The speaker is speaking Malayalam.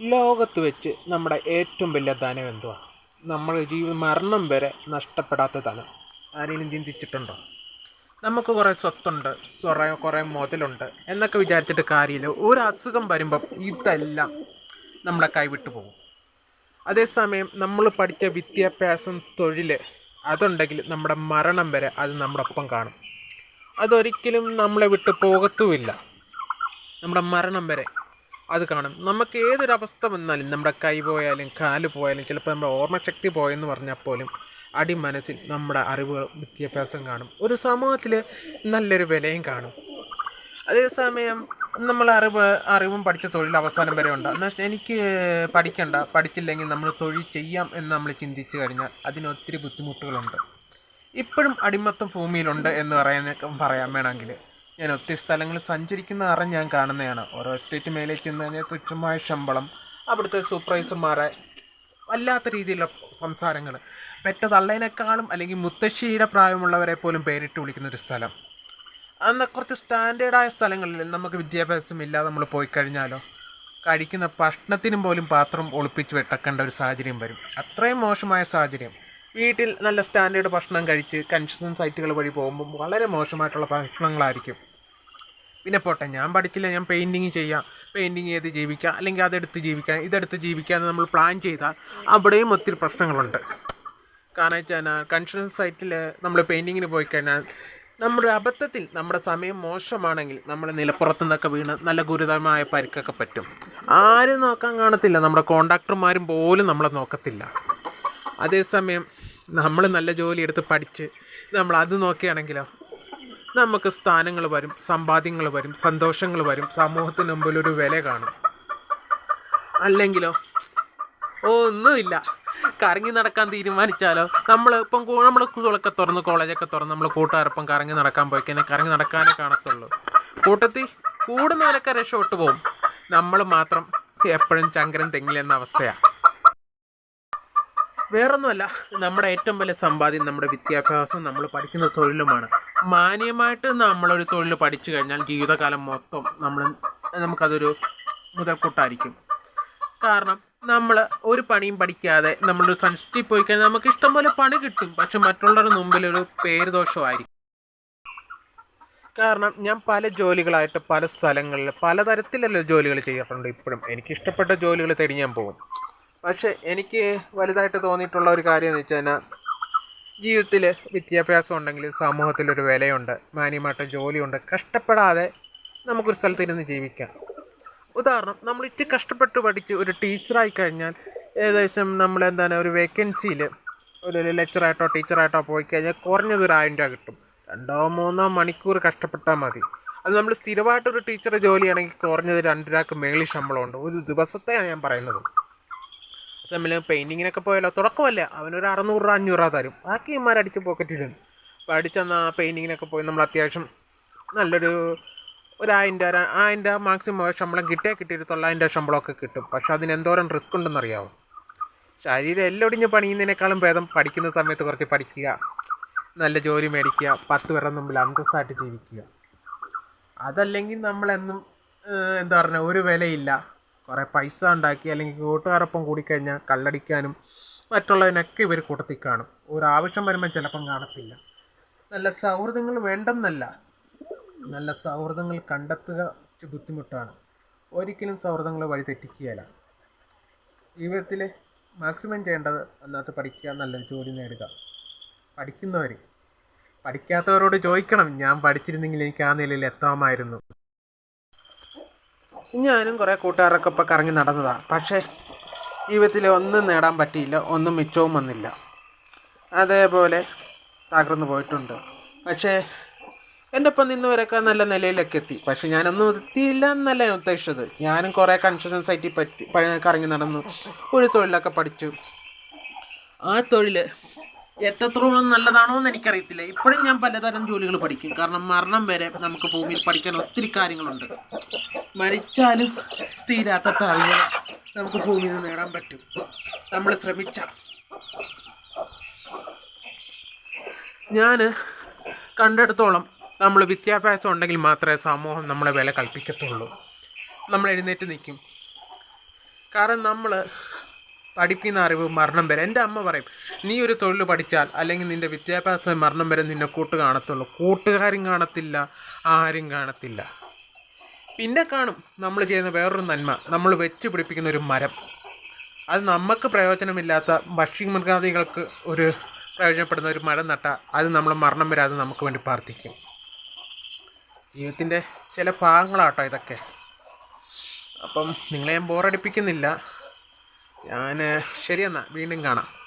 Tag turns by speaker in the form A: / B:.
A: ലോകത്ത് വെച്ച് നമ്മുടെ ഏറ്റവും വലിയ ധനം എന്തുവാ? നമ്മൾ ജീവ മരണം വരെ നഷ്ടപ്പെടാത്ത ധനം. ആരെങ്കിലും ചിന്തിച്ചിട്ടുണ്ടോ? നമുക്ക് കുറേ സ്വത്തുണ്ട് കുറേ കുറേ മുതലുണ്ട് എന്നൊക്കെ വിചാരിച്ചിട്ട് കാര്യമില്ല. ഒരു അസുഖം വരുമ്പം ഇതെല്ലാം നമ്മളെ കൈവിട്ട് പോകും. അതേസമയം നമ്മൾ പഠിച്ച വിദ്യാഭ്യാസം തൊഴിൽ അതുണ്ടെങ്കിൽ നമ്മുടെ മരണം വരെ അത് നമ്മുടെ ഒപ്പം കാണും. അതൊരിക്കലും നമ്മളെ വിട്ട് പോകത്തുമില്ല. നമ്മുടെ മരണം വരെ അത് കാണും നമുക്ക് ഏതൊരവസ്ഥ വന്നാലും നമ്മുടെ കൈ പോയാലും കാൽ പോയാലും ചിലപ്പോൾ നമ്മുടെ ഓർമ്മശക്തി പോയെന്ന് പറഞ്ഞാൽ പോലും അടിമനസ്സിൽ നമ്മുടെ അറിവുകൾ വിദ്യാഭ്യാസം കാണും. ഒരു സമൂഹത്തിൽ നല്ലൊരു വിലയും കാണും. അതേസമയം നമ്മൾ അറിവ് അറിവും പഠിച്ച തൊഴിൽ അവസാനം വരെ ഉണ്ട് എന്നാൽ എനിക്ക് പഠിക്കണ്ട പഠിച്ചില്ലെങ്കിൽ നമ്മൾ തൊഴിൽ ചെയ്യാം എന്ന് നമ്മൾ ചിന്തിച്ചു കഴിഞ്ഞാൽ അതിന് ഒത്തിരി ബുദ്ധിമുട്ടുകളുണ്ട്. ഇപ്പോഴും അടിമത്തം ഭൂമിയിലുണ്ട് എന്ന് പറയാൻ പറയാൻ വേണമെങ്കിൽ ഞാൻ ഒത്തിരി സ്ഥലങ്ങൾ സഞ്ചരിക്കുന്ന അറിഞ്ഞ് ഞാൻ കാണുന്നതാണ്. ഓരോ എസ്റ്റേറ്റ് മേലെ ചെന്ന് കഴിഞ്ഞാൽ തുച്ഛമായ ശമ്പളം അവിടുത്തെ സൂപ്പർവൈസർമാരെ വല്ലാത്ത രീതിയിലുള്ള സംസാരങ്ങൾ പെറ്റ തള്ളേനേക്കാളും അല്ലെങ്കിൽ മുത്തശ്ശിയുടെ പ്രായമുള്ളവരെ പോലും പേരിട്ട് വിളിക്കുന്ന ഒരു സ്ഥലം. അന്ന് കുറച്ച് സ്റ്റാൻഡേർഡായ സ്ഥലങ്ങളിൽ നമുക്ക് വിദ്യാഭ്യാസം ഇല്ലാതെ നമ്മൾ പോയി കഴിഞ്ഞാലോ? കഴിക്കുന്ന ഭക്ഷണത്തിനും പോലും പാത്രം ഒളിപ്പിച്ച് വെട്ടക്കേണ്ട ഒരു സാഹചര്യം വരും. അത്രയും മോശമായ സാഹചര്യം. വീട്ടിൽ നല്ല സ്റ്റാൻഡേർഡ് ഭക്ഷണം കഴിച്ച് കൺസ്യൂഷൻ സൈറ്റുകൾ വഴി പോകുമ്പോൾ വളരെ മോശമായിട്ടുള്ള ഭക്ഷണങ്ങളായിരിക്കും. പിന്നെ പോട്ടെ ഞാൻ പഠിച്ചില്ല ഞാൻ പെയിന്റിങ് ചെയ്യാം. പെയിന്റിങ് ചെയ്ത് ജീവിക്കാം അല്ലെങ്കിൽ അതെടുത്ത് ജീവിക്കാം ഇതെടുത്ത് ജീവിക്കാം എന്ന് നമ്മൾ പ്ലാൻ ചെയ്താൽ അവിടെയും ഒത്തിരി പ്രശ്നങ്ങളുണ്ട്. കാരണം വെച്ചാൽ കൺസ്ട്രക്ഷൻ സൈറ്റിൽ നമ്മൾ പെയിന്റിങ്ങിന് പോയി കഴിഞ്ഞാൽ നമ്മുടെ അബദ്ധത്തിൽ നമ്മുടെ സമയം മോശമാണെങ്കിൽ നമ്മൾ നിലപ്പുറത്തു നിന്നൊക്കെ വീണ് നല്ല ഗുരുതരമായ പരിക്കൊക്കെ പറ്റും. ആരും നോക്കാൻ കാണത്തില്ല. നമ്മുടെ കോണ്ടാക്ടർമാരും പോലും നമ്മളെ നോക്കത്തില്ല. അതേസമയം നമ്മൾ നല്ല ജോലി എടുത്ത് പഠിച്ച് നമ്മൾ അത് നോക്കുകയാണെങ്കിലോ നമുക്ക് സ്ഥാനങ്ങൾ വരും സമ്പാദ്യങ്ങൾ വരും സന്തോഷങ്ങൾ വരും സമൂഹത്തിന് മുമ്പിൽ ഒരു വില കാണും. അല്ലെങ്കിലോ ഓ ഒന്നുമില്ല. കറങ്ങി നടക്കാൻ തീരുമാനിച്ചാലോ നമ്മൾ ഇപ്പം നമ്മൾ സ്കൂളൊക്കെ തുറന്ന് കോളേജൊക്കെ തുറന്ന് നമ്മൾ കൂട്ടുകാരൊപ്പം കറങ്ങി നടക്കാൻ പോയി കഴിഞ്ഞാൽ കറങ്ങി നടക്കാനേ കാണത്തുള്ളൂ. കൂട്ടത്തിൽ കൂടുന്നവരൊക്കെ രക്ഷപ്പെട്ടു പോകും. നമ്മൾ മാത്രം എപ്പോഴും ചങ്കരൻ തെങ്ങിലെന്ന അവസ്ഥയാണ് വേറൊന്നുമല്ല. നമ്മുടെ ഏറ്റവും വലിയ സമ്പാദ്യം നമ്മുടെ വിദ്യാഭ്യാസം നമ്മൾ പഠിക്കുന്ന തൊഴിലുമാണ്. മാന്യമായിട്ട് നമ്മളൊരു തൊഴിൽ പഠിച്ചു കഴിഞ്ഞാൽ ജീവിതകാലം മൊത്തം നമ്മൾ നമുക്കതൊരു മുതൽക്കൂട്ടായിരിക്കും. കാരണം നമ്മൾ ഒരു പണിയും പഠിക്കാതെ നമ്മളൊരു സൺസ്റ്റിൽ പോയി കഴിഞ്ഞാൽ നമുക്ക് ഇഷ്ടംപോലെ പണി കിട്ടും. പക്ഷെ മറ്റുള്ളവരുടെ മുമ്പിൽ ഒരു പേര് ദോഷമായിരിക്കും കാരണം ഞാൻ പല ജോലികളായിട്ട് പല സ്ഥലങ്ങളിൽ പലതരത്തിലുള്ള ജോലികൾ ചെയ്യാറുണ്ട് ഇപ്പോഴും. എനിക്കിഷ്ടപ്പെട്ട ജോലികൾ തേടി ഞാൻ പോകും. പക്ഷേ എനിക്ക് വലുതായിട്ട് തോന്നിയിട്ടുള്ള ഒരു കാര്യം എന്ന് വെച്ച് കഴിഞ്ഞാൽ ജീവിതത്തിൽ വിദ്യാഭ്യാസം ഉണ്ടെങ്കിൽ സമൂഹത്തിലൊരു വിലയുണ്ട് മാന്യമായിട്ട് ജോലിയുണ്ട് കഷ്ടപ്പെടാതെ നമുക്കൊരു സ്ഥലത്ത് ഇരുന്ന് ജീവിക്കാം. ഉദാഹരണം നമ്മൾ ഇച്ചിരി കഷ്ടപ്പെട്ട് പഠിച്ച് ഒരു ടീച്ചറായി കഴിഞ്ഞാൽ ഏകദേശം നമ്മൾ എന്താണ് ഒരു വേക്കൻസിയിൽ ഒരു ലെക്ചറായിട്ടോ ടീച്ചറായിട്ടോ പോയി കഴിഞ്ഞാൽ കുറഞ്ഞത് ഒരു ആയിരം രൂപ കിട്ടും. രണ്ടോ മൂന്നോ മണിക്കൂർ കഷ്ടപ്പെട്ടാൽ മതി. അത് നമ്മൾ സ്ഥിരമായിട്ടൊരു ടീച്ചർ ജോലിയാണെങ്കിൽ കുറഞ്ഞത് രണ്ട് രൂപക്ക് മേളിൽ ശമ്പളമുണ്ട്. ഒരു ദിവസത്തെയാണ് ഞാൻ പറയുന്നത്. തമ്മിൽ പെയിന്റിങ്ങിനൊക്കെ പോയാലോ? തുടക്കമല്ല? അവനൊരു അറുന്നൂറ് രൂപ അഞ്ഞൂറ് രൂപ തരും. ബാക്കി ഇമാരടിച്ച് അപ്പോൾ അടിച്ചെന്നാൽ പെയിന്റിങ്ങിനൊക്കെ പോയി നമ്മൾ അത്യാവശ്യം നല്ലൊരു ഒരു ആയിരം രൂപ ആയിരം രൂപ മാക്സിമം ശമ്പളം കിട്ടിയാൽ കിട്ടിയൊരു തൊള്ളായിരം രൂപ ശമ്പളമൊക്കെ കിട്ടും. പക്ഷെ അതിന് എന്തോരം റിസ്ക് ഉണ്ടെന്നറിയാമോ ശരീരം എല്ലാം ഒടിഞ്ഞ് പണിയുന്നതിനേക്കാളും ഭേദം പഠിക്കുന്ന സമയത്ത് കുറച്ച് പഠിക്കുക നല്ല ജോലി മേടിക്കുക പത്ത് പേരുടെ മുമ്പിൽ അന്തസ്സായിട്ട് ജീവിക്കുക. അതല്ലെങ്കിൽ നമ്മളെന്നും എന്താ പറഞ്ഞ ഒരു വിലയില്ല. കുറേ പൈസ ഉണ്ടാക്കി അല്ലെങ്കിൽ കൂട്ടുകാരൊപ്പം കൂടിക്കഴിഞ്ഞാൽ കള്ളടിക്കാനും മറ്റുള്ളതിനൊക്കെ ഇവർ കൂട്ടത്തിൽ കാണും. ഒരാവശ്യം വരുമ്പോൾ ചിലപ്പം കാണത്തില്ല. നല്ല സൗഹൃദങ്ങൾ വേണ്ടെന്നല്ല. നല്ല സൗഹൃദങ്ങൾ കണ്ടെത്തുക ബുദ്ധിമുട്ടാണ്. ഒരിക്കലും സൗഹൃദങ്ങൾ വഴി തെറ്റിക്കുകയില്ല. ജീവിതത്തിൽ മാക്സിമം ചെയ്യേണ്ടത് അന്നത്തെ പഠിക്കുക നല്ലൊരു ജോലി നേടുക. പഠിക്കുന്നവർ പഠിക്കാത്തവരോട് ചോദിക്കണം ഞാൻ പഠിച്ചിരുന്നെങ്കിൽ എനിക്ക് ആ നിലയിൽ എത്താമായിരുന്നു. ഞാനും കുറേ കൂട്ടുകാരൊക്കെ ഇപ്പോൾ കറങ്ങി നടന്നതാണ് പക്ഷേ ജീവിതത്തിൽ ഒന്നും നേടാൻ പറ്റിയില്ല. ഒന്നും മിച്ചവും വന്നില്ല. അതേപോലെ തകർന്നു പോയിട്ടുണ്ട്. പക്ഷേ എന്റെ ഒപ്പം നിന്നവരൊക്കെ നല്ല നിലയിലൊക്കെ എത്തി. പക്ഷേ ഞാനൊന്നും എത്തിയില്ല എന്നല്ല ഞാൻ ഉദ്ദേശിച്ചത്. ഞാനും കുറേ കൺസ്ട്രക്ഷൻ സൈറ്റിൽ പറ്റി കറങ്ങി നടന്നു. ഒരു തൊഴിലൊക്കെ പഠിച്ചു. ആ തൊഴിൽ എത്രത്തോളം നല്ലതാണോ എന്ന് എനിക്കറിയത്തില്ല. ഇപ്പോഴും ഞാൻ പലതരം ജോലികൾ പഠിക്കും. കാരണം മരണം വരെ നമുക്ക് ഭൂമിയിൽ പഠിക്കാൻ ഒത്തിരി കാര്യങ്ങളുണ്ട്. മരിച്ചാലും തീരാത്ത അറിവുകൾ നമുക്ക് ഭൂമിയിൽ നിന്ന് നേടാൻ പറ്റും. നമ്മൾ ശ്രമിച്ച. ഞാൻ കണ്ടെടുത്തോളം നമ്മൾ വിദ്യാഭ്യാസം ഉണ്ടെങ്കിൽ മാത്രമേ സമൂഹം നമ്മളെ വില കൽപ്പിക്കത്തുള്ളൂ. നമ്മൾ എഴുന്നേറ്റ് നിൽക്കും. കാരണം നമ്മൾ പഠിപ്പിക്കുന്ന അറിവ് മരണം വരെ. എന്റെ അമ്മ പറയും നീ ഒരു തൊഴിൽ പഠിച്ചാൽ അല്ലെങ്കിൽ നിന്റെ വിദ്യാഭ്യാസം മരണം വരെ നിന്നെ കൂട്ട് കാണത്തുള്ളൂ. കൂട്ടുകാരും കാണത്തില്ല ആരും കാണത്തില്ല. പിന്നെ കാണും നമ്മൾ ചെയ്യുന്ന വേറൊരു നന്മ. നമ്മൾ വെച്ച് പിടിപ്പിക്കുന്ന ഒരു മരം. അത് നമുക്ക് പ്രയോജനമില്ലാത്ത ഭക്ഷ്യമൃഗാദികൾക്ക് ഒരു പ്രയോജനപ്പെടുന്ന ഒരു മരം നട്ട അത് നമ്മൾ മരണം വരാതെ നമുക്ക് വേണ്ടി പ്രാർത്ഥിക്കും. ജീവിതത്തിന്റെ ചില ഭാഗങ്ങളാട്ടോ ഇതൊക്കെ. അപ്പം നിങ്ങളെ ഞാൻ ബോറടിപ്പിക്കുന്നില്ല. ഞാൻ ശരിയെന്നാ വീണ്ടും കാണാം.